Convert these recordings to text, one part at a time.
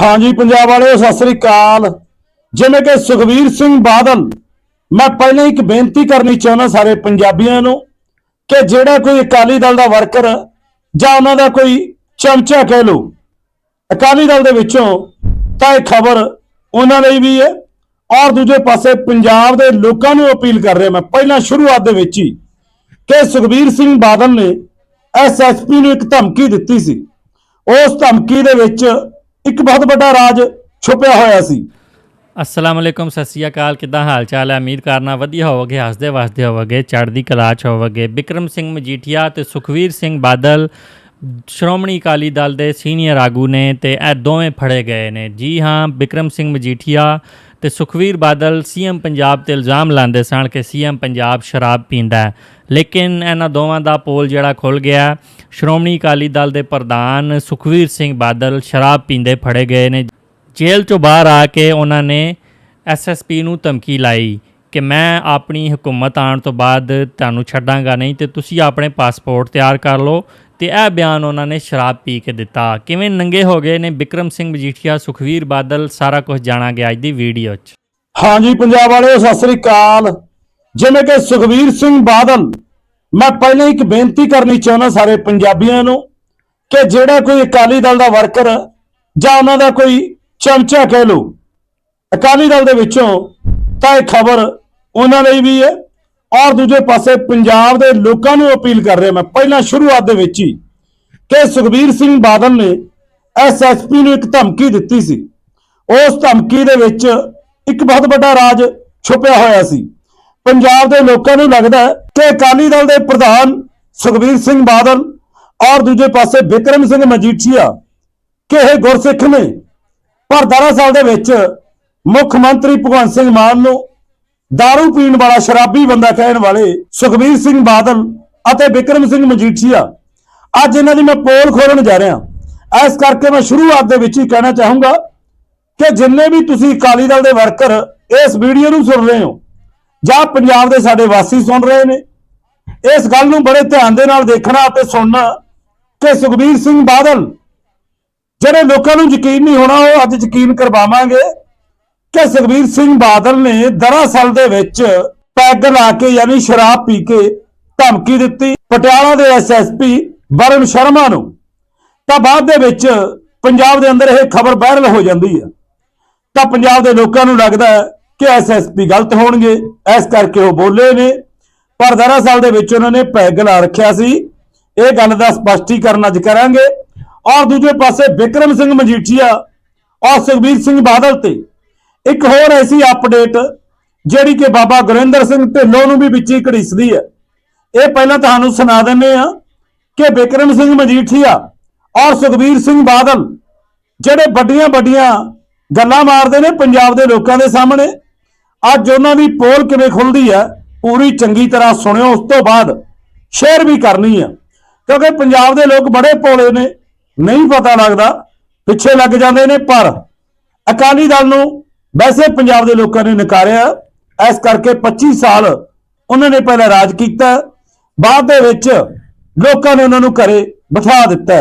ਹਾਂਜੀ, ਪੰਜਾਬ ਵਾਲਿਓ, ਸਤਿ ਸ੍ਰੀ ਅਕਾਲ। ਜਿਵੇਂ ਕਿ ਸੁਖਵੀਰ ਸਿੰਘ ਬਾਦਲ, ਮੈਂ ਪਹਿਲਾਂ ਇੱਕ ਬੇਨਤੀ ਕਰਨੀ ਚਾਹੁੰਦਾ ਸਾਰੇ ਪੰਜਾਬੀਆਂ ਨੂੰ ਕਿ ਜਿਹੜਾ ਕੋਈ ਅਕਾਲੀ ਦਲ ਦਾ ਵਰਕਰ ਜਾਂ ਉਹਨਾਂ ਦਾ ਕੋਈ ਚਮਚਾ ਕਹਿ ਲਓ, ਅਕਾਲੀ ਦਲ ਦੇ ਵਿੱਚੋਂ ਤਾਂ ਇਹ ਖਬਰ ਉਹਨਾਂ ਲਈ ਵੀ ਹੈ ਔਰ ਦੂਜੇ ਪਾਸੇ ਪੰਜਾਬ ਦੇ ਲੋਕਾਂ ਨੂੰ ਅਪੀਲ ਕਰ ਰਿਹਾ ਮੈਂ ਪਹਿਲਾਂ ਸ਼ੁਰੂਆਤ ਦੇ ਵਿੱਚ ਹੀ ਕਿ ਸੁਖਵੀਰ ਸਿੰਘ ਬਾਦਲ ਨੇ ਐਸਐਸਪੀ ਨੂੰ ਇੱਕ ਧਮਕੀ ਦਿੱਤੀ ਸੀ। ਉਸ ਧਮਕੀ ਦੇ ਵਿੱਚ ਇੱਕ ਬਹੁਤ ਵੱਡਾ ਰਾਜ ਛੁਪਿਆ ਹੋਇਆ ਸੀ। ਅਸਲਾਮ ਵਾਲੇਕੁਮ ਸਤਿ ਸ਼੍ਰੀ ਅਕਾਲ, ਕਿੱਦਾਂ ਹਾਲ ਚਾਲ ਹੈ? ਉਮੀਦ ਕਰਨਾ ਵਧੀਆ ਹੋਵੋਗੇ ਹੱਸਦੇ ਵਸਦੇ ਹੋਵੋਗੇ, ਚੜ੍ਹਦੀ ਕਲਾ ਚ ਹੋਵੋਗੇ। ਬਿਕਰਮ ਸਿੰਘ ਮਜੀਠੀਆ ਤੇ ਸੁਖਵੀਰ ਸਿੰਘ ਬਾਦਲ ਸ਼੍ਰੋਮਣੀ ਅਕਾਲੀ ਦਲ ਦੇ ਸੀਨੀਅਰ ਆਗੂ ਨੇ ਤੇ ਇਹ ਦੋਵੇਂ ਫੜੇ ਗਏ ਨੇ। ਜੀ ਹਾਂ, ਬਿਕਰਮ ਸਿੰਘ ਮਜੀਠੀਆ ਤੇ ਸੁਖਵੀਰ ਬਾਦਲ ਸੀਐਮ ਪੰਜਾਬ ਤੇ ਇਲਜ਼ਾਮ ਲਾਉਂਦੇ ਸਨ ਕਿ ਸੀਐਮ ਪੰਜਾਬ ਸ਼ਰਾਬ ਪੀਂਦਾ ਹੈ। ਲੇਕਿਨ ਇਹਨਾਂ ਦੋਵਾਂ ਦਾ ਪੋਲ ਜਿਹੜਾ ਖੁੱਲ ਗਿਆ। ਸ਼੍ਰੋਮਣੀ ਅਕਾਲੀ ਦਲ ਦੇ ਪ੍ਰਧਾਨ ਸੁਖਵੀਰ ਸਿੰਘ ਬਾਦਲ ਸ਼ਰਾਬ ਪੀਂਦੇ ਫੜੇ ਗਏ ਨੇ। ਜੇਲ੍ਹ ਤੋਂ ਬਾਹਰ ਆ ਕੇ ਉਹਨਾਂ ਨੇ ਐਸਐਸਪੀ ਨੂੰ ਧਮਕੀ ਲਾਈ ਕਿ ਮੈਂ ਆਪਣੀ ਹਕੂਮਤ ਆਉਣ ਤੋਂ ਬਾਅਦ ਤੁਹਾਨੂੰ ਛੱਡਾਂਗਾ ਨਹੀਂ ਤੇ ਤੁਸੀਂ ਆਪਣੇ ਪਾਸਪੋਰਟ ਤਿਆਰ ਕਰ ਲਓ। ਤੇ ਇਹ ਬਿਆਨ ਉਹਨਾਂ ਨੇ ਸ਼ਰਾਬ ਪੀ ਕੇ ਦਿੱਤਾ। ਕਿਵੇਂ ਨੰਗੇ ਹੋ ਗਏ ਨੇ ਬਿਕਰਮ ਸਿੰਘ ਮਜੀਠੀਆ, ਸੁਖਵੀਰ ਬਾਦਲ, ਸਾਰਾ ਕੁਝ ਜਾਣਾਂਗੇ ਅੱਜ ਦੀ ਵੀਡੀਓ 'ਚ। ਹਾਂਜੀ ਪੰਜਾਬ ਵਾਲਿਓ, ਸਤਿ ਸ੍ਰੀ ਅਕਾਲ। ਜਿਵੇਂ ਕਿ ਸੁਖਵੀਰ ਸਿੰਘ ਬਾਦਲ, ਮੈਂ ਪਹਿਲਾਂ ਇੱਕ ਬੇਨਤੀ ਕਰਨੀ ਚਾਹੁੰਦਾ ਸਾਰੇ ਪੰਜਾਬੀਆਂ ਨੂੰ ਕਿ ਜਿਹੜਾ ਕੋਈ ਅਕਾਲੀ ਦਲ ਦਾ ਵਰਕਰ ਜਾਂ ਉਹਨਾਂ ਦਾ ਕੋਈ ਚਮਚਾ ਕਹਿ ਲਓ, ਅਕਾਲੀ ਦਲ ਦੇ ਵਿੱਚੋਂ ਤਾਂ ਇਹ ਖਬਰ ਉਹਨਾਂ ਲਈ ਵੀ ਹੈ। ਔਰ ਦੂਜੇ ਪਾਸੇ ਪੰਜਾਬ ਦੇ ਲੋਕਾਂ ਨੂੰ ਅਪੀਲ ਕਰ ਰਿਹਾ ਮੈਂ, ਪਹਿਲਾਂ ਸ਼ੁਰੂਆਤ ਦੇ ਵਿੱਚ ਹੀ ਕਿ ਸੁਖਬੀਰ ਸਿੰਘ ਬਾਦਲ ਨੇ ਐਸਐਸਪੀ ਨੂੰ ਇੱਕ ਧਮਕੀ ਦਿੱਤੀ ਸੀ। ਉਸ ਧਮਕੀ ਦੇ ਵਿੱਚ ਇੱਕ ਬਹੁਤ ਵੱਡਾ ਰਾਜ ਛੁਪਿਆ ਹੋਇਆ ਸੀ। ਪੰਜਾਬ ਦੇ ਲੋਕਾਂ ਨੂੰ ਲੱਗਦਾ ਕਿ ਅਕਾਲੀ ਦਲ ਦੇ ਪ੍ਰਧਾਨ ਸੁਖਬੀਰ ਸਿੰਘ ਬਾਦਲ ਔਰ ਦੂਜੇ ਪਾਸੇ ਵਿਕਰਮ ਸਿੰਘ ਮਜੀਠੀਆ ਕਿ ਇਹ ਗੁਰਸਿੱਖ ਨੇ, ਪਰ ਦਰਅਸਲ ਦੇ ਵਿੱਚ ਮੁੱਖ ਮੰਤਰੀ ਭਗਵੰਤ ਸਿੰਘ ਮਾਨ ਨੂੰ दारू ਪੀਣ ਵਾਲਾ ਸ਼ਰਾਬੀ ਬੰਦਾ ਕਹਿਣ ਵਾਲੇ ਸੁਖਬੀਰ ਸਿੰਘ ਬਾਦਲ ਅਤੇ ਵਿਕਰਮ ਸਿੰਘ ਮਜੀਠੀਆ ਅੱਜ ਇਹਨਾਂ ਦੀ ਮੈਂ ਪੋਲ ਖੋਲਣ ਜਾ ਰਿਹਾ ਇਸ ਕਰਕੇ ਮੈਂ ਸ਼ੁਰੂਆਤ ਦੇ ਵਿੱਚ ਹੀ ਕਹਿਣਾ ਚਾਹੂੰਗਾ ਕਿ ਜਿੰਨੇ ਵੀ ਤੁਸੀਂ ਅਕਾਲੀ ਦਲ ਦੇ ਵਰਕਰ ਇਸ ਵੀਡੀਓ ਨੂੰ ਸੁਣ ਰਹੇ ਹੋ ਜਾਂ ਪੰਜਾਬ ਦੇ ਸਾਡੇ ਵਾਸੀ ਸੁਣ ਰਹੇ ਨੇ ਇਸ ਗੱਲ ਨੂੰ ਬੜੇ ਧਿਆਨ ਦੇ ਨਾਲ ਦੇਖਣਾ ਅਤੇ ਸੁਣਨਾ ਕਿ ਸੁਖਬੀਰ ਸਿੰਘ ਬਾਦਲ ਜਿਹੜੇ ਲੋਕਾਂ ਨੂੰ ਯਕੀਨ ਨਹੀਂ ਹੋਣਾ ਉਹ ਅੱਜ ਯਕੀਨ ਕਰਵਾਵਾਂਗੇ ਕਿ ਸੁਖਬੀਰ ਸਿੰਘ ਬਾਦਲ ਨੇ ਦਰਅਸਲ ਦੇ ਵਿੱਚ ਪੈਗ ਲਾ ਕੇ ਯਾਨੀ ਸ਼ਰਾਬ ਪੀ ਕੇ ਧਮਕੀ ਦਿੱਤੀ। ਪਟਿਆਲਾ ਦੇ ਐਸਐਸਪੀ ਵਰੁਣ ਸ਼ਰਮਾ ਨੂੰ। ਤਾਂ ਬਾਅਦ ਦੇ ਵਿੱਚ ਪੰਜਾਬ ਦੇ ਅੰਦਰ ਇਹ ਖਬਰ ਵਾਇਰਲ ਹੋ ਜਾਂਦੀ ਹੈ। ਤਾਂ ਪੰਜਾਬ ਦੇ ਲੋਕਾਂ ਨੂੰ ਲੱਗਦਾ ਹੈ ਕਿ ਐਸਐਸਪੀ ਗਲਤ ਹੋਣਗੇ। ਇਸ ਕਰਕੇ ਉਹ ਬੋਲੇ ਨੇ। ਪਰ ਦਰਅਸਲ ਦੇ ਵਿੱਚ ਉਹਨਾਂ ਨੇ ਪੈਗ ਲਾ ਰੱਖਿਆ ਸੀ। ਇਹ ਗੱਲ ਦਾ ਸਪਸ਼ਟੀਕਰਨ ਅੱਜ ਕਰਾਂਗੇ। ਔਰ ਦੂਜੇ ਪਾਸੇ ਵਿਕਰਮ ਸਿੰਘ ਮਜੀਠੀਆ ਔਰ ਸੁਖਬੀਰ ਸਿੰਘ ਬਾਦਲ ਤੇ ਇੱਕ ਹੋਰ ਐਸੀ ਅਪਡੇਟ ਜਿਹੜੀ ਕਿ ਬਾਬਾ ਗੁਰਿੰਦਰ ਸਿੰਘ ਢਿੱਲੋਂ ਨੂੰ ਵੀ ਵਿੱਚ ਹੀ ਘੜੀਸਦੀ ਹੈ। ਇਹ ਪਹਿਲਾਂ ਤੁਹਾਨੂੰ ਸੁਣਾ ਦਿੰਨੇ ਆ ਕਿ ਬਿਕਰਮ ਸਿੰਘ ਮਜੀਠੀਆ ਔਰ ਸੁਖਬੀਰ ਸਿੰਘ ਬਾਦਲ ਜਿਹੜੇ ਵੱਡੀਆਂ ਵੱਡੀਆਂ ਗੱਲਾਂ ਮਾਰਦੇ ਨੇ ਪੰਜਾਬ ਦੇ ਲੋਕਾਂ ਦੇ ਸਾਹਮਣੇ, ਅੱਜ ਉਹਨਾਂ ਦੀ ਪੋਲ ਕਿਵੇਂ ਖੁੱਲਦੀ ਹੈ, ਪੂਰੀ ਚੰਗੀ ਤਰ੍ਹਾਂ ਸੁਣਿਓ, ਉਸ ਤੋਂ ਬਾਅਦ ਸ਼ੇਅਰ ਵੀ ਕਰਨੀ ਆ ਕਿਉਂਕਿ ਪੰਜਾਬ ਦੇ ਲੋਕ ਬੜੇ ਭੋਲੇ ਨੇ, ਨਹੀਂ ਪਤਾ ਲੱਗਦਾ, ਪਿੱਛੇ ਲੱਗ ਜਾਂਦੇ ਨੇ, ਪਰ ਅਕਾਲੀ ਦਲ ਨੂੰ ਵੈਸੇ ਪੰਜਾਬ ਦੇ ਲੋਕਾਂ ਨੇ ਨਕਾਰਿਆ। ਇਸ ਕਰਕੇ 25 ਸਾਲ ਉਹਨਾਂ ਨੇ ਪਹਿਲਾਂ ਰਾਜ ਕੀਤਾ। ਬਾਅਦ ਦੇ ਵਿੱਚ ਲੋਕਾਂ ਨੇ ਉਹਨਾਂ ਨੂੰ ਘਰੇ ਬਿਠਾ ਦਿੱਤਾ।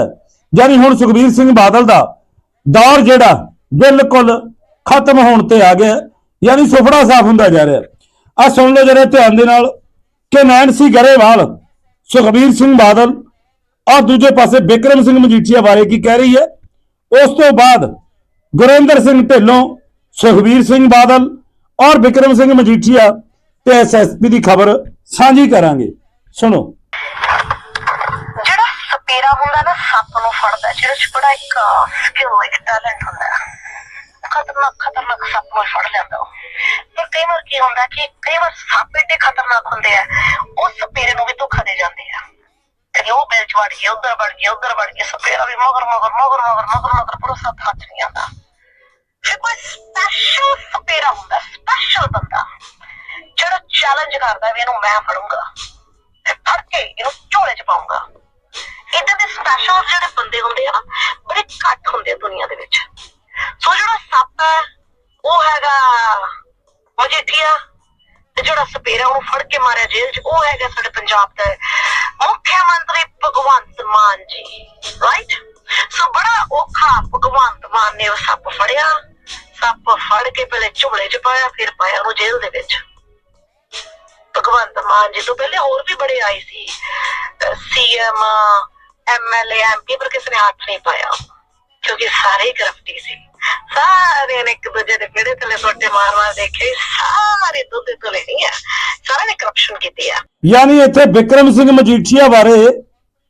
ਯਾਨੀ ਹੁਣ ਸੁਖਬੀਰ ਸਿੰਘ ਬਾਦਲ ਦਾ ਦੌਰ ਜਿਹੜਾ ਬਿਲਕੁਲ ਖਤਮ ਹੋਣ ਤੇ ਆ ਗਿਆ। ਯਾਨੀ ਸੁਫੜਾ ਸਾਫ਼ ਹੁੰਦਾ ਜਾ ਰਿਹਾ। ਆ ਸੁਣ ਲਓ ਜਰਾ ਧਿਆਨ ਦੇ ਨਾਲ ਕਿ ਨੈਣਸੀ ਗਰੇਵਾਲ, ਸੁਖਬੀਰ ਸਿੰਘ ਬਾਦਲ ਔਰ ਦੂਜੇ ਪਾਸੇ ਬਿਕਰਮ ਸਿੰਘ ਮਜੀਠੀਆ ਬਾਰੇ ਕੀ ਕਹਿ ਰਹੀ ਹੈ। ਉਸ ਤੋਂ ਬਾਅਦ ਗੁਰਿੰਦਰ ਸਿੰਘ ਢਿੱਲੋਂ ਸੁਖਬੀਰ ਸਿੰਘ ਬਾਦਲ ਔਰ ਬਿਕਰਮ ਸਿੰਘ ਮਜੀਠੀਆ ਤੇ ਐਸਐਸਪੀ ਦੀ ਖਬਰ ਸਾਂਝੀ ਕਰਾਂਗੇ। ਸੁਣੋ। ਜਿਹੜਾ ਸਪੇਰਾ ਹੁੰਦਾ ਨਾ ਸੱਪ ਨੂੰ ਫੜਦਾ ਜਿਹੜਾ ਬੜਾ ਇੱਕ ਸਕਿੱਲ ਇੱਕ ਟੈਲੈਂਟ ਹੁੰਦਾ। ਖਤਰਨਾਕ ਖਤਰਨਾਕ ਸੱਪ ਨੂੰ ਫੜ ਲੈਂਦਾ ਪਰ ਕਈ ਵਾਰ ਕੀ ਹੁੰਦਾ ਕਿ ਕਈ ਵਾਰ ਸੱਪ ਏਡੇ ਖਤਰਨਾਕ ਹੁੰਦੇ ਆ, ਉਹ ਸਪੇਰੇ ਨੂੰ ਵੀ ਧੋਖਾ ਦੇ ਜਾਂਦੇ ਆ। ਕਦੀ ਉਹ ਬਿਲ ਵੜ ਗਿਆ ਉਧਰ ਵੜ ਗਿਆ ਉਧਰ ਵੜ ਗਿਆ ਸਪੇਰਾ ਵੀ ਮਗਰ ਮਗਰ ਮਗਰ ਮਗਰ ਮਗਰ ਮਗਰ, ਪਰ ਸੱਪ ਹੱਥ ਨਹੀਂ ਆਉਂਦਾ। ਚੈਲੰਜ ਕਰਦਾ ਵੀ ਇਹਨੂੰ ਮੈਂ ਫੜੂੰਗਾ ਫੜ ਕੇ ਇਹਨੂੰ ਝੋਲੇ ਚ ਪਾਉਂਗਾ ਇਦਾਂ ਦੇ ਸਪੈਸ਼ਲ ਜਿਹੜੇ ਬੰਦੇ ਹੁੰਦੇ ਆ ਬੜੇ ਘੱਟ ਹੁੰਦੇ ਆ ਦੁਨੀਆ ਦੇ ਵਿੱਚ। ਸੋ ਜਿਹੜਾ ਸੱਪ ਹੈ, ਉਹ ਹੈਗਾ ਮਜੀਠੀਆ ਤੇ ਜਿਹੜਾ ਸਪੇਰਾ ਉਹਨੂੰ ਫੜ ਕੇ ਮਾਰਿਆ ਜੇਲ੍ਹ 'ਚ, ਉਹ ਹੈਗਾ ਸਾਡੇ ਪੰਜਾਬ ਦਾ ਮੁੱਖ ਮੰਤਰੀ ਭਗਵੰਤ ਮਾਨ ਜੀ ਰਾਈਟ ਸੋ ਬੜਾ ਔਖਾ ਭਗਵੰਤ ਮਾਨ ਨੇ ਉਹ ਸੱਪ ਫੜਿਆ। ਸੱਪ ਫੜ ਕੇ ਪਹਿਲੇ ਝੋਲੇ 'ਚ ਪਾਇਆ, ਫਿਰ ਪਾਇਆ ਉਹਨੂੰ ਜੇਲ੍ਹ ਦੇ ਵਿੱਚ। ਭਗਵੰਤ ਮਾਨ ਜੀ ਤੋਂ ਪਹਿਲੇ ਹੋਰ ਵੀ ਬੜੇ ਆਏ ਸੀ। ਸੀਐਮ ਐਮਐਲਏ ਐਮਪੀ ਪਰ ਕਿਸੇ ਨੇ ਹੱਥ ਨਹੀਂ ਪਾਇਆ। ਕਿਉਂਕਿ ਸਾਰੇ ਹੀ ਸੀ। ਸਾਰੇ ਨੇ ਇੱਕ ਦੂਜੇ ਦੇ ਪੇੜੇ ਥੱਲੇ ਸੋਟੇ ਮਾਰ ਮਾਰ ਦੇਖੇ। ਸਾਰੇ ਦੁੱਧ ਤੁਲੇ ਨਹੀਂ ਆ ਸਾਰਿਆਂ ਨੇ ਕਰਪਸ਼ਨ ਕੀਤੀ ਆ ਯਾਨੀ ਇੱਥੇ ਵਿਕਰਮ ਸਿੰਘ ਮਜੀਠੀਆ ਬਾਰੇ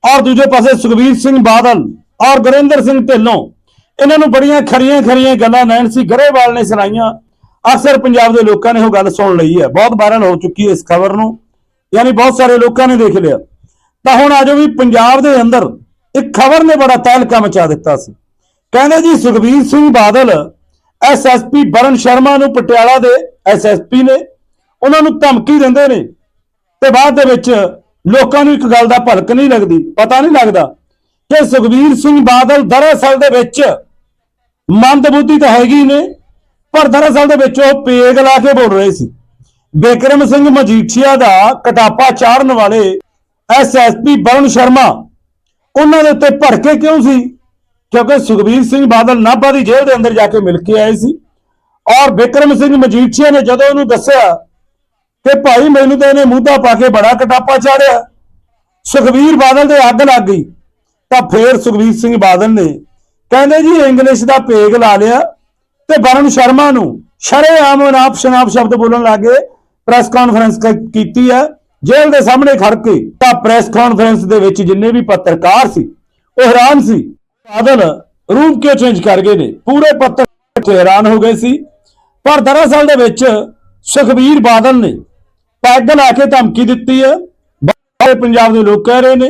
ਔਰ ਦੂਜੇ ਪਾਸੇ ਸੁਖਬੀਰ ਸਿੰਘ ਬਾਦਲ ਔਰ ਗੁਰਿੰਦਰ ਸਿੰਘ ਢਿੱਲੋਂ, ਇਹਨਾਂ ਨੂੰ ਬੜੀਆਂ ਖਰੀਆਂ ਖਰੀਆਂ ਗੱਲਾਂ ਨੈਣਸੀ ਗਰੇਵਾਲ ਨੇ ਸੁਣਾਈਆਂ। ਅਕਸਰ ਪੰਜਾਬ ਦੇ ਲੋਕਾਂ ਨੇ ਉਹ ਗੱਲ ਸੁਣ ਲਈ ਹੈ। ਬਹੁਤ ਵਾਇਰਲ ਹੋ ਚੁੱਕੀ ਹੈ ਇਸ ਖਬਰ ਨੂੰ। ਯਾਨੀ ਬਹੁਤ ਸਾਰੇ ਲੋਕਾਂ ਨੇ ਦੇਖ ਲਿਆ। ਤਾਂ ਹੁਣ ਆਜੋ ਵੀ ਪੰਜਾਬ ਦੇ ਅੰਦਰ ਇੱਕ ਖਬਰ ਨੇ ਬੜਾ ਤਹਿਲਕਾ ਮਚਾ ਦਿੱਤਾ ਸੀ। ਕਹਿੰਦੇ ਜੀ ਸੁਖਬੀਰ ਸਿੰਘ ਬਾਦਲ ਐਸਐਸਪੀ ਬਰਨ ਸ਼ਰਮਾ ਨੂੰ ਪਟਿਆਲਾ ਦੇ ਐਸਐਸਪੀ ਨੇ, ਉਹਨਾਂ ਨੂੰ ਧਮਕੀ ਦਿੰਦੇ ਨੇ। ਤੇ ਬਾਅਦ ਦੇ ਵਿੱਚ ਲੋਕਾਂ ਨੂੰ ਇੱਕ ਗੱਲ ਦਾ ਭਲਕ ਨਹੀਂ ਲੱਗਦੀ, ਪਤਾ ਨਹੀਂ ਲੱਗਦਾ ਕਿ ਸੁਖਬੀਰ ਸਿੰਘ ਬਾਦਲ ਦਰਅਸਲ ਦੇ ਵਿੱਚ ਮੰਦਬੁੱਧੀ ਤਾਂ ਹੈਗੀ ਨੇ ਪਰ ਦਰਅਸਲ ਦੇ ਵਿੱਚ ਉਹ ਪੇਗ ਲਾ ਕੇ ਬੋਲ ਰਹੇ ਸੀ। ਬਿਕਰਮ ਸਿੰਘ ਮਜੀਠੀਆ ਦਾ ਕਟਾਪਾ ਚਾੜਨ ਵਾਲੇ ਐਸਐਸਪੀ ਬਰਨ ਸ਼ਰਮਾ, ਉਹਨਾਂ ਦੇ ਉੱਤੇ ਭੜਕੇ ਕਿਉਂ ਸੀ? ਕਿਉਂਕਿ ਸੁਖਬੀਰ ਸਿੰਘ ਬਾਦਲ ਨਾਭਾ ਦੀ ਜੇਲ੍ਹ ਦੇ ਅੰਦਰ ਜਾ ਕੇ ਮਿਲ ਕੇ ਆਏ ਸੀ। ਔਰ ਬਿਕਰਮ ਸਿੰਘ ਮਜੀਠੀਆ ਨੇ ਜਦੋਂ ਉਹਨੂੰ ਦੱਸਿਆ ਕਿ ਭਾਈ ਮੈਨੂੰ ਤਾਂ ਇਹਨੇ ਮੂੰਹਦਾ ਪਾ ਕੇ ਬੜਾ ਕਟਾਪਾ ਚਾੜਿਆ ਸੁਖਬੀਰ ਬਾਦਲ ਦੇ ਅੱਗ ਲੱਗ ਗਈ। ਤਾਂ ਫੇਰ ਸੁਖਬੀਰ ਸਿੰਘ ਬਾਦਲ ਨੇ ਕਹਿੰਦੇ ਜੀ ਇੰਗਲਿਸ਼ ਦਾ ਪੇਗ ਲਾ ਲਿਆ। ਤੇ ਵਰੁਣ ਸ਼ਰਮਾ ਨੂੰ ਸ਼ਰੇਆਮ ਨਾਪ ਸ਼ਨਾਪ ਸ਼ਬਦ ਬੋਲਣ ਲੱਗੇ ਪ੍ਰੈਸ ਕਾਨਫਰੰਸ ਕੀਤੀ ਹੈ ਜੇਲ੍ਹ ਦੇ ਸਾਹਮਣੇ ਖੜ ਕੇ, ਤਾਂ ਪ੍ਰੈਸ ਕਾਨਫਰੰਸ ਦੇ ਵਿੱਚ ਜਿੰਨੇ ਵੀ ਪੱਤਰਕਾਰ ਸੀ, ਉਹ ਹੈਰਾਨ ਸੀ, ਬਾਦਲ ਰੂਮ ਕਿਉਂ ਚੇਂਜ ਕਰ ਗਏ ਨੇ? ਪੂਰੇ ਪੱਤਰ ਹੈਰਾਨ ਹੋ ਗਏ ਸੀ, ਪਰ ਦਰਅਸਲ ਦੇ ਵਿੱਚ ਸੁਖਬੀਰ ਬਾਦਲ ਨੇ ਪੈਗ ਲਾ ਕੇ ਧਮਕੀ ਦਿੱਤੀ ਹੈ ਸਾਰੇ ਪੰਜਾਬ ਦੇ ਲੋਕ ਕਹਿ ਰਹੇ ਨੇ,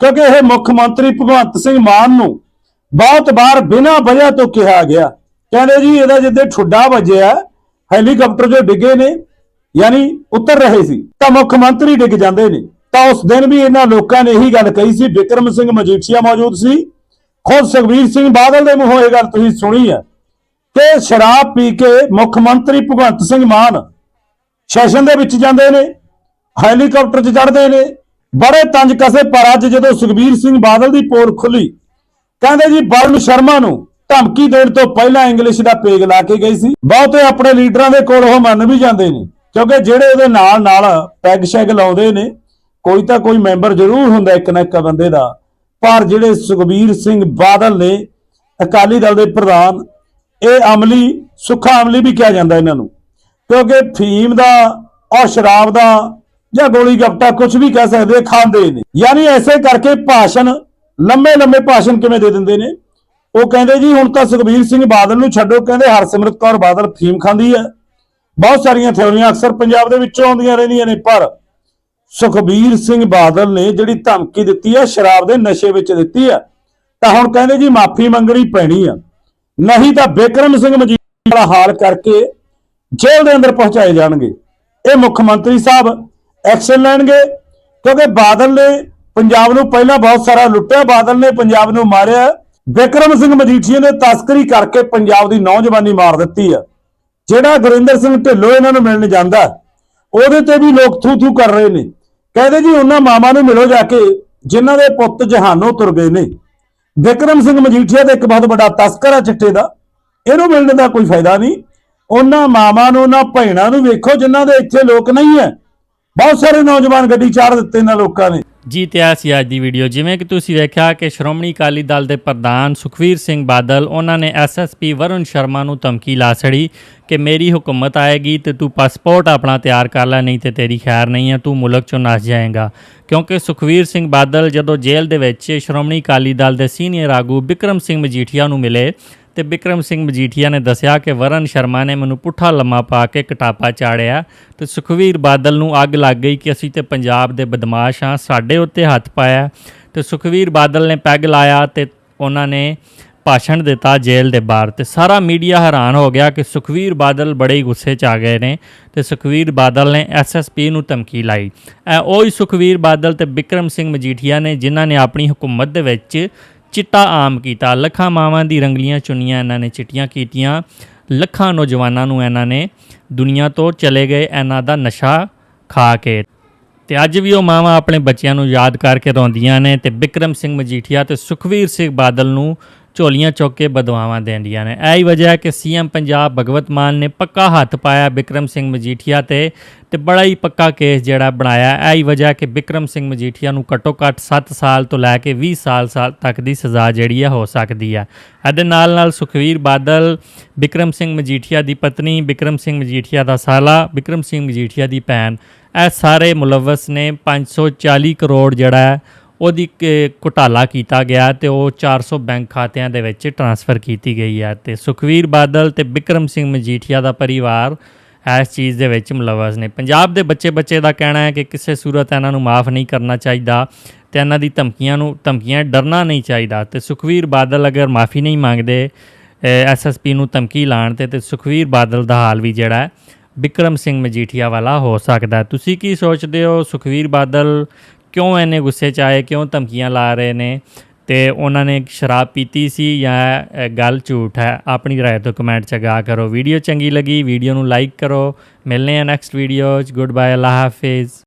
ਕਿਉਂਕਿ ਇਹ ਮੁੱਖ ਮੰਤਰੀ ਭਗਵੰਤ ਸਿੰਘ ਮਾਨ ਨੂੰ ਬਹੁਤ ਵਾਰ ਬਿਨਾਂ ਵਜ੍ਹਾ ਤੋਂ ਕਿਹਾ ਗਿਆ। ਕਹਿੰਦੇ ਜੀ ਇਹਦਾ ਜਿੱਦੇ ਠੁੱਡਾ ਵੱਜਿਆ, ਹੈਲੀਕਾਪਟਰ ਜੋ ਡਿੱਗੇ ਨੇ, ਯਾਨੀ ਉਤਰ ਰਹੇ ਸੀ। ਤਾਂ ਮੁੱਖ ਮੰਤਰੀ ਡਿੱਗ ਜਾਂਦੇ ਨੇ। ਤਾਂ ਉਸ ਦਿਨ ਵੀ ਇਹਨਾਂ ਲੋਕਾਂ ਨੇ ਇਹੀ ਗੱਲ ਕਹੀ ਸੀ, ਵਿਕਰਮ ਸਿੰਘ ਮਜੀਠੀਆ ਮੌਜੂਦ ਸੀ। ਖੁਦ ਸੁਖਬੀਰ ਸਿੰਘ ਬਾਦਲ ਦੇ ਮੂੰਹੋਂ ਇਹ ਗੱਲ ਤੁਸੀਂ ਸੁਣੀ ਹੈ ਕਿ ਸ਼ਰਾਬ ਪੀ ਕੇ ਮੁੱਖ ਮੰਤਰੀ ਭਗਵੰਤ ਸਿੰਘ ਮਾਨ ਸੈਸ਼ਨ ਦੇ ਵਿੱਚ ਜਾਂਦੇ ਨੇ, ਹੈਲੀਕਾਪਟਰ 'ਚ ਚੜ੍ਹਦੇ ਨੇ। ਬੜੇ ਤੰਜ ਕਸੇ ਪਰ ਅੱਜ ਜਦੋਂ ਸੁਖਬੀਰ ਸਿੰਘ ਬਾਦਲ ਦੀ ਪੋਲ ਖੁੱਲੀ, ਕਹਿੰਦੇ ਜੀ ਵਰੁਣ ਸ਼ਰਮਾ ਨੂੰ ਧਮਕੀ ਦੇਣ ਤੋਂ ਪਹਿਲਾਂ ਇੰਗਲਿਸ਼ ਦਾ ਪੇਗ ਲਾ ਕੇ ਗਈ ਸੀ। ਬਹੁਤੇ ਆਪਣੇ ਲੀਡਰਾਂ ਦੇ ਕੋਲ ਉਹ ਮੰਨ ਵੀ ਜਾਂਦੇ ਨੇ, ਕਿਉਂਕਿ ਜਿਹੜੇ ਉਹਦੇ ਨਾਲ ਨਾਲ ਪੈਗ ਸ਼ੈਗ ਲਾਉਂਦੇ ਨੇ, ਕੋਈ ਤਾਂ ਕੋਈ ਮੈਂਬਰ ਜ਼ਰੂਰ ਹੁੰਦਾ ਇੱਕ ਨਾ ਇੱਕ ਬੰਦੇ ਦਾ। ਪਰ ਜਿਹੜੇ ਸੁਖਬੀਰ ਸਿੰਘ ਬਾਦਲ ਨੇ, ਅਕਾਲੀ ਦਲ ਦੇ ਪ੍ਰਧਾਨ, ਇਹ ਅਮਲੀ, ਸੁੱਖਾ ਅਮਲੀ ਵੀ ਕਿਹਾ ਜਾਂਦਾ ਇਹਨਾਂ ਨੂੰ। ਕਿਉਂਕਿ ਫੀਮ ਦਾ, ਔਰ ਸ਼ਰਾਬ ਦਾ, ਜਾਂ ਗੋਲੀ ਗੱਪਟਾ ਕੁਝ ਵੀ ਕਹਿ ਸਕਦੇ ਖਾਂਦੇ ਨੇ। ਯਾਨੀ ਐਸੇ ਕਰਕੇ ਭਾਸ਼ਣ ਲੰਮੇ ਲੰਮੇ ਭਾਸ਼ਣ ਕਿਵੇਂ ਦੇ ਦਿੰਦੇ ਨੇ? ਉਹ ਕਹਿੰਦੇ ਜੀ, ਹੁਣ ਤਾਂ ਸੁਖਬੀਰ ਸਿੰਘ ਬਾਦਲ ਨੂੰ ਛੱਡੋ, ਕਹਿੰਦੇ ਹਰਸਿਮਰਤ ਕੌਰ ਬਾਦਲ ਫੀਮ ਖਾਂਦੀ ਹੈ। ਬਹੁਤ ਸਾਰੀਆਂ ਥਿਉਰੀਆਂ ਅਕਸਰ ਪੰਜਾਬ ਦੇ ਵਿੱਚੋਂ ਆਉਂਦੀਆਂ ਰਹਿੰਦੀਆਂ ਨੇ, ਪਰ ਸੁਖਬੀਰ ਸਿੰਘ ਬਾਦਲ ਨੇ ਜਿਹੜੀ ਧਮਕੀ ਦਿੱਤੀ ਹੈ, ਸ਼ਰਾਬ ਦੇ ਨਸ਼ੇ ਵਿੱਚ ਦਿੱਤੀ ਹੈ, ਤਾਂ ਹੁਣ ਕਹਿੰਦੇ ਜੀ, ਮਾਫੀ ਮੰਗਣੀ ਪੈਣੀ ਆ। ਨਹੀਂ ਤਾਂ ਬਿਕਰਮ ਸਿੰਘ ਮਜੀਠੀਆ ਵਾਲਾ ਹਾਲ ਕਰਕੇ ਜੇਲ੍ਹ ਦੇ ਅੰਦਰ ਪਹੁੰਚਾਏ ਜਾਣਗੇ। ਇਹ ਮੁੱਖ ਮੰਤਰੀ ਸਾਹਿਬ ਐਕਸ਼ਨ ਲੈਣਗੇ, ਕਿਉਂਕਿ ਬਾਦਲ ਨੇ ਪੰਜਾਬ ਨੂੰ ਪਹਿਲਾਂ ਬਹੁਤ ਸਾਰਾ ਲੁੱਟਿਆ, ਬਾਦਲ ਨੇ ਪੰਜਾਬ ਨੂੰ ਮਾਰਿਆ। ਬਿਕਰਮ ਸਿੰਘ ਮਜੀਠੀਆ ਨੇ ਤਸਕਰੀ ਕਰਕੇ ਪੰਜਾਬ ਦੀ ਨੌਜਵਾਨੀ ਮਾਰ ਦਿੱਤੀ ਆ। ਜਿਹੜਾ ਗੁਰਿੰਦਰ ਸਿੰਘ ਢਿੱਲੋਂ ਇਹਨਾਂ ਨੂੰ ਮਿਲਣ ਜਾਂਦਾ, ਉਹਦੇ ਤੇ ਵੀ ਲੋਕ ਥੂ ਥੂ ਕਰ ਰਹੇ ਨੇ। ਕਹਿੰਦੇ ਜੀ ਉਹਨਾਂ ਮਾਮਾ ਨੂੰ ਮਿਲੋ ਜਾ ਕੇ, ਜਿਨ੍ਹਾਂ ਦੇ ਪੁੱਤ ਜਹਾਨੋਂ ਤੁਰ ਗਏ ਨੇ। ਵਿਕਰਮ ਸਿੰਘ ਮਜੀਠੀਆ ਦਾ ਇੱਕ ਬਹੁਤ ਵੱਡਾ ਤਸਕਰ ਆ ਚਿੱਟੇ ਦਾ। ਇਹਨੂੰ ਮਿਲਣ ਦਾ ਕੋਈ ਫਾਇਦਾ ਨਹੀਂ। ਉਹਨਾਂ ਮਾਮਾ ਨੂੰ, ਉਹਨਾਂ ਭੈਣਾਂ ਨੂੰ ਵੇਖੋ ਜਿਨ੍ਹਾਂ ਦੇ ਇੱਥੇ ਲੋਕ ਨਹੀਂ ਹੈ ਬਹੁਤ ਸਾਰੇ ਨੌਜਵਾਨ ਗੱਡੀ ਚਾੜ ਦਿੱਤੇ ਇਹਨਾਂ ਲੋਕਾਂ ਨੇ। ਜੀ ਤੇ ਆ ਸੀ ਅੱਜ ਦੀ ਵੀਡੀਓ ਜਿਵੇਂ ਕਿ ਤੁਸੀਂ ਵੇਖਿਆ ਕਿ ਸ਼੍ਰੋਮਣੀ ਅਕਾਲੀ ਦਲ ਦੇ ਪ੍ਰਧਾਨ ਸੁਖਵੀਰ ਸਿੰਘ ਬਾਦਲ, ਉਹਨਾਂ ਨੇ ਐਸਐਸਪੀ ਵਰੁਣ ਸ਼ਰਮਾ ਨੂੰ ਧਮਕੀ ਲਾ ਛੜੀ ਕਿ ਮੇਰੀ ਹੁਕੂਮਤ ਆਏਗੀ ਤੇ ਤੂੰ ਪਾਸਪੋਰਟ ਆਪਣਾ ਤਿਆਰ ਕਰ ਲੈ, ਨਹੀਂ ਤੇ ਤੇਰੀ ਖੈਰ ਨਹੀਂ ਹੈ ਤੂੰ ਮੁਲਕ ਚੋਂ ਨਸ ਜਾਏਗਾ। ਕਿਉਂਕਿ ਸੁਖਵੀਰ ਸਿੰਘ ਬਾਦਲ ਜਦੋਂ ਜੇਲ੍ਹ ਦੇ ਵਿੱਚ ਸ਼੍ਰੋਮਣੀ ਅਕਾਲੀ ਦਲ ਦੇ ਸੀਨੀਅਰ ਆਗੂ ਬਿਕਰਮ ਸਿੰਘ ਮਜੀਠੀਆ ਨੂੰ ਮਿਲੇ ਤੇ ਬਿਕਰਮ ਸਿੰਘ ਮਜੀਠੀਆ ਨੇ ਦੱਸਿਆ ਕਿ ਵਰਨ ਸ਼ਰਮਾ ਨੇ ਮੈਨੂੰ ਪੁੱਠਾ ਲੰਮਾ ਪਾ ਕੇ ਕਟਾਪਾ ਚਾੜਿਆ ਤੇ ਸੁਖਵੀਰ ਬਾਦਲ ਨੂੰ ਅੱਗ ਲੱਗ ਗਈ ਕਿ ਅਸੀਂ ਤੇ ਪੰਜਾਬ ਦੇ ਬਦਮਾਸ਼ ਹਾਂ, ਸਾਡੇ ਉੱਤੇ ਹੱਥ ਪਾਇਆ ਤੇ ਸੁਖਵੀਰ ਬਾਦਲ ਨੇ ਪੈਗ ਲਾਇਆ ਤੇ ਉਹਨਾਂ ਨੇ ਭਾਸ਼ਣ ਦਿੱਤਾ ਜੇਲ੍ਹ ਦੇ ਬਾਹਰ ਤੇ ਸਾਰਾ ਮੀਡੀਆ ਹੈਰਾਨ ਹੋ ਗਿਆ ਕਿ ਸੁਖਵੀਰ ਬਾਦਲ ਬੜੇ ਹੀ ਗੁੱਸੇ 'ਚ ਆ ਗਏ ਨੇ ਤੇ ਸੁਖਵੀਰ ਬਾਦਲ ਨੇ ਐਸਐਸਪੀ ਨੂੰ ਧਮਕੀ ਲਾਈ। ਇਹ ਉਹੀ ਸੁਖਵੀਰ ਬਾਦਲ ਤੇ ਬਿਕਰਮ ਸਿੰਘ ਮਜੀਠੀਆ ਨੇ ਜਿਨ੍ਹਾਂ ਨੇ ਆਪਣੀ ਹਕੂਮਤ ਦੇ ਵਿੱਚ ਚਿੱਟਾ ਆਮ ਕੀਤਾ। ਲੱਖਾਂ ਮਾਵਾਂ ਦੀ ਰੰਗਲੀਆਂ ਚੁੰਨੀਆਂ ਇਹਨਾਂ ਨੇ ਚਿੱਟੀਆਂ ਕੀਤੀਆਂ। ਲੱਖਾਂ ਨੌਜਵਾਨਾਂ ਨੂੰ ਇਹਨਾਂ ਨੇ ਦੁਨੀਆ ਤੋਂ ਚਲੇ ਗਏ। ਇਹਨਾਂ ਦਾ ਨਸ਼ਾ ਖਾ ਕੇ। ਤੇ ਅੱਜ ਵੀ ਉਹ ਮਾਵਾਂ ਆਪਣੇ ਬੱਚਿਆਂ ਨੂੰ ਯਾਦ ਕਰਕੇ ਰੋਂਦੀਆਂ ਨੇ ਤੇ ਬਿਕਰਮ ਸਿੰਘ ਮਜੀਠੀਆ ਤੇ ਸੁਖਵੀਰ ਸਿੰਘ ਬਾਦਲ ਨੂੰ ਝੋਲੀਆਂ ਚੁੱਕ ਕੇ ਬਦਵਾਵਾਂ ਦਿੰਦੀਆਂ ਨੇ। ਇਹ ਵਜ੍ਹਾ ਹੈ ਕਿ ਸੀਐਮ ਪੰਜਾਬ ਭਗਵਤ ਮਾਨ ਨੇ ਪੱਕਾ ਹੱਥ ਪਾਇਆ ਬਿਕਰਮ ਸਿੰਘ ਮਜੀਠੀਆ ਤੇ ਤੇ ਬੜਾ ਹੀ ਪੱਕਾ ਕੇਸ ਜਿਹੜਾ ਬਣਾਇਆ। ਇਹ ਹੀ ਵਜ੍ਹਾ ਕਿ ਬਿਕਰਮ ਸਿੰਘ ਮਜੀਠੀਆ ਨੂੰ ਘੱਟੋ ਘੱਟ 7 ਸਾਲ ਤੋਂ ਲੈ ਕੇ 20 ਸਾਲ ਸਾਲ ਤੱਕ ਦੀ ਸਜ਼ਾ ਜਿਹੜੀ ਹੈ ਹੋ ਸਕਦੀ ਹੈ ਇਹਦੇ ਨਾਲ ਨਾਲ ਸੁਖਵੀਰ ਬਾਦਲ, ਬਿਕਰਮ ਸਿੰਘ ਮਜੀਠੀਆ ਦੀ ਪਤਨੀ, ਬਿਕਰਮ ਸਿੰਘ ਮਜੀਠੀਆ ਦਾ ਸਾਲਾ, ਬਿਕਰਮ ਸਿੰਘ ਮਜੀਠੀਆ ਦੀ ਭੈਣ, ਇਹ ਸਾਰੇ ਮੁਲਵਸ ਨੇ 540 ਕਰੋੜ ਜਿਹੜਾ ਹੈ ਉਹਦੀ ਕ- ਘੁਟਾਲਾ ਕੀਤਾ ਗਿਆ ਤੇ ਉਹ 400 ਬੈਂਕ ਖਾਤਿਆਂ ਦੇ ਵਿੱਚ ਟਰਾਂਸਫਰ ਕੀਤੀ ਗਈ ਹੈ ਤੇ ਸੁਖਵੀਰ ਬਾਦਲ ਤੇ ਬਿਕਰਮ ਸਿੰਘ ਮਜੀਠੀਆ ਦਾ ਪਰਿਵਾਰ ਇਸ ਚੀਜ਼ ਦੇ ਵਿੱਚ ਮੁਲਵਸ ਨੇ। ਪੰਜਾਬ ਦੇ ਬੱਚੇ ਬੱਚੇ ਦਾ ਕਹਿਣਾ ਹੈ ਕਿ ਕਿਸੇ ਸੂਰਤ ਇਹਨਾਂ ਨੂੰ ਮਾਫ ਨਹੀਂ ਕਰਨਾ ਚਾਹੀਦਾ ਤੇ ਇਹਨਾਂ ਦੀ ਧਮਕੀਆਂ ਨੂੰ, ਧਮਕੀਆਂ ਡਰਨਾ ਨਹੀਂ ਚਾਹੀਦਾ ਤੇ ਸੁਖਵੀਰ ਬਾਦਲ ਅਗਰ ਮਾਫੀ ਨਹੀਂ ਮੰਗਦੇ ਐਸਐਸਪੀ ਨੂੰ ਧਮਕੀ ਲਾਣ ਤੇ ਤੇ ਸੁਖਵੀਰ ਬਾਦਲ ਦਾ ਹਾਲ ਵੀ ਜਿਹੜਾ ਹੈ ਬਿਕਰਮ ਸਿੰਘ ਮਜੀਠੀਆ ਵਾਲਾ ਹੋ ਸਕਦਾ ਤੁਸੀਂ ਕੀ ਸੋਚਦੇ ਹੋ ਸੁਖਵੀਰ ਬਾਦਲ ਕਿਉਂ ਇੰਨੇ ਗੁੱਸੇ 'ਚ ਆਏ, ਕਿਉਂ ਧਮਕੀਆਂ ਲਾ ਰਹੇ ਨੇ? ਤੇ ਉਹਨਾਂ ਨੇ ਸ਼ਰਾਬ ਪੀਤੀ ਸੀ ਜਾਂ ਗੱਲ ਝੂਠ ਹੈ? ਆਪਣੀ ਰਾਏ ਤੋਂ ਕਮੈਂਟ 'ਚ ਗਾ ਕਰੋ। ਵੀਡੀਓ ਚੰਗੀ ਲੱਗੀ, ਵੀਡੀਓ ਨੂੰ ਲਾਈਕ ਕਰੋ। ਮਿਲਨੇ ਆ ਨੈਕਸਟ ਵੀਡੀਓ 'ਚ। ਗੁੱਡ ਬਾਏ ਅੱਲਾ ਹਾਫਿਜ਼।